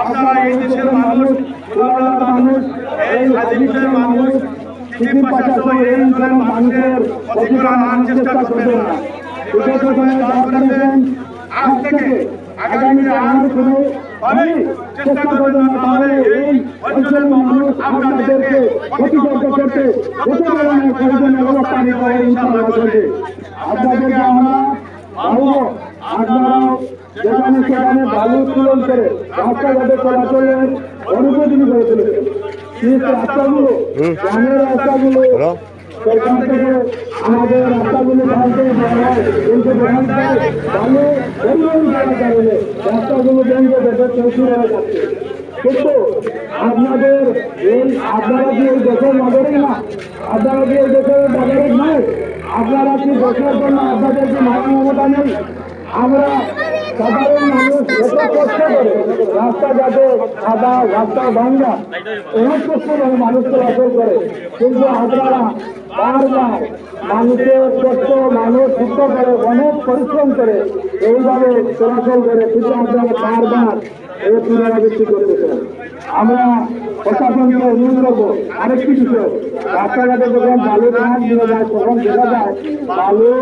আপনারা এই দেশের মানুষ মানুষ, এই হাজিপুরের মানুষ সিকিম পাশাসহ এই অঞ্চলের মানুষের অধিকার চেষ্টা করবেন না। আজ থেকে আগামী আর চেষ্টা করবেন না এই অঞ্চলের মানুষ আপনাদেরকে প্রতিবদ্ধ করতে হবে ইনশাআল্লাহ আপনাদেরকে আমরা আপনারাও যেখানে সেখানে বালু উত্তোলন করে রাস্তাঘাটে চলাচলের অনুমোদন করে তুলেছেন কিন্তু রাস্তাগুলো গ্রামের রাস্তাগুলো সেখান থেকে আমাদের রাস্তাগুলো হয় কিন্তু সেখানকার বালু পরিবহন করার কারণে রাস্তাগুলো ভেঙে ভেতর চৌশুর হয়ে যাচ্ছে কিন্তু আপনাদের এই আপনারা কি এই দেশের নাগরিক না? আপনারা কি এই দেশের নাগরিক নয়? আপনারা কি দেশের জন্য আপনাদের কি মায়া মমতা নেই? আমরা সাধারণ মানুষ এত কষ্ট করে রাস্তাঘাটে সাদা, রাস্তা ভাঙ্গা অনেক কষ্ট করে মানুষ চলাচল করে। কিন্তু আপনারা বারবার মানুষের কষ্ট, মানুষ করে, অনেক পরিশ্রম করে এইভাবে চলাচল করে, কিন্তু আপনারা বারবার এই পুনরাবৃত্তি করতেছেন আমরা প্রশাসনকে অনুরোধ করব, আরেকটি বিষয় রাস্তাঘাটে যখন বালু ধান দিয়ে যায়, তখন দেখা যায় বালু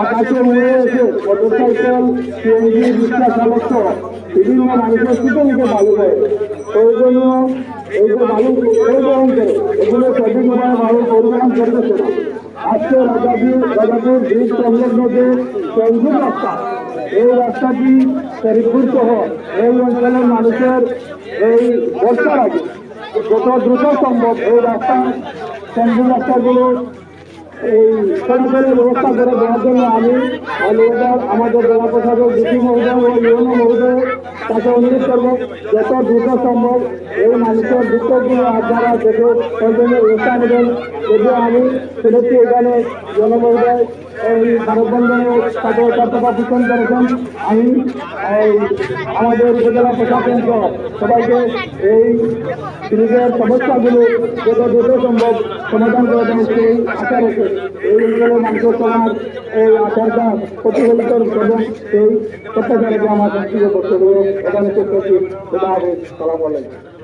আকাশে উড়ে এসে মোটরসাইকেল সিএনজি রিক্সা চালক বিভিন্ন মানুষের ছুটে নিতে বালু দেয়। ওই জন্য এই যে বালু পরিবহন করে এগুলো সঠিকভাবে বালু পরিবহন করতেছে না আজকে রাজাপুর রাজাপুর ব্রিজ সংলগ্ন যে সংযোগ রাস্তা। এই রাস্তাটি শরীরপুর সহ এই অঞ্চলের মানুষের এই বর্ষার আগে যত দ্রুত সম্ভব এই রাস্তা সংযোগ রাস্তাগুলো এই সংসদের ব্যবস্থা করে দেওয়ার জন্য আমি আমাদের জেলা প্রশাসক ডিসি মহোদয় ও ইউনো মহোদয় তাকে অনুরোধ করব যত দ্রুত সম্ভব এই মানুষের দুঃখগুলো আপনারা দেখে প্রয়োজনীয় ব্যবস্থা নেবেন, যদিও আমি শুনেছি এখানে জনমহোদয় এই ভারতবন্ধনে তাকে কর্তব্য করেছেন। আমি এই আমাদের উপজেলা প্রশাসন সবাইকে এই নিজের সমস্যাগুলো যত দ্রুত সম্ভব সমাধান করে দেন সেই আশা রেখে। এই মানুষের সমাজ এই আশাটা প্রতিফলিত করবেন সেই প্রত্যাশা রেখে আমার বক্তব্য এখানে শেষ করছি সালাম আলাইকুম।